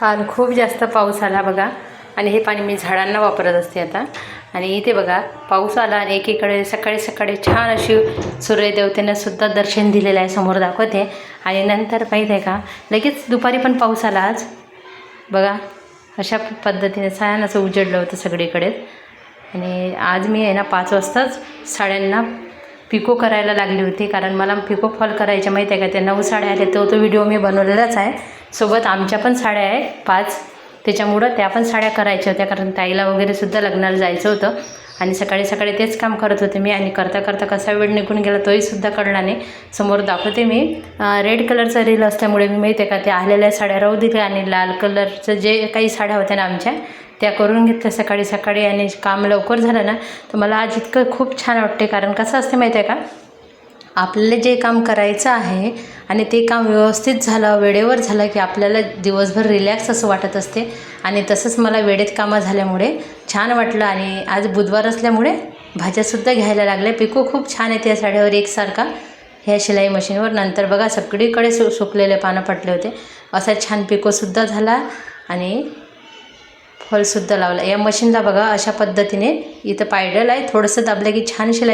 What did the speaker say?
काल खूप जास्त पाऊस आला बघा. आणि हे पाणी मी झाडांना वापरत असते आता. आणि इथे बघा पाऊस आला आणि एकीकडे सकाळी सकाळी छान अशी सूर्यदेवतेनं सुद्धा दर्शन दिलेलं आहे समोर दाखवते. आणि नंतर माहीत आहे का लगेच दुपारी पण पाऊस आला आज. बघा अशा पद्धतीने छान असं उजडलं होतं सगळीकडेच आणि आज मी आहे ना पाच वाजताच साड्यांना पिको करायला लागली होती. कारण मला पिको फॉल करायच्या माहिती आहे का त्या नऊ साड्या आल्या तो तो व्हिडिओ मी बनवलेलाच आहे. सोबत आमच्या पण साड्या आहे पाच. त्याच्यामुळं त्या पण साड्या करायच्या होत्या कारण ताईला वगैरे सुद्धा लग्नाला जायचं होतं. आणि सकाळी सकाळी तेच काम करत होते मी. आणि करता करता कसा वेळ निघून गेला तोही सुद्धा कळला नाही. समोर दाखवते मी. रेड कलरचा रील असल्यामुळे मी माहिती आहे का त्या आलेल्या साड्या राहू दिल्या आणि लाल कलरचं जे काही साड्या होत्या ना आमच्या त्या करून घेतल्या सकाळी सकाळी. आणि काम लवकर झालं ना तर मला आज इतकं खूप छान वाटते कारण कसं असते माहिती आहे का आपल्याला जे काम करायचं आहे आणि ते काम व्यवस्थित झालं वेळेवर झालं की आपल्याला दिवसभर रिलॅक्स असं वाटत असते. आणि तसंच मला वेळेत कामं झाल्यामुळे छान वाटलं आणि आज बुधवार असल्यामुळे भाज्यासुद्धा घ्यायला लागल्या पिको खूप छान येते या साड्यावर एकसारखा. ह्या शिलाई मशीनवर. नंतर बघा सगळीकडे सु सुकलेले पानं पडले होते. असा छान पिकोसुद्धा झाला आणि फॉलसुद्धा लावला. या मशीनला बघा अशा पद्धतीने इथं पायडल आहे. थोडंसं दाबलं की छान शिलाई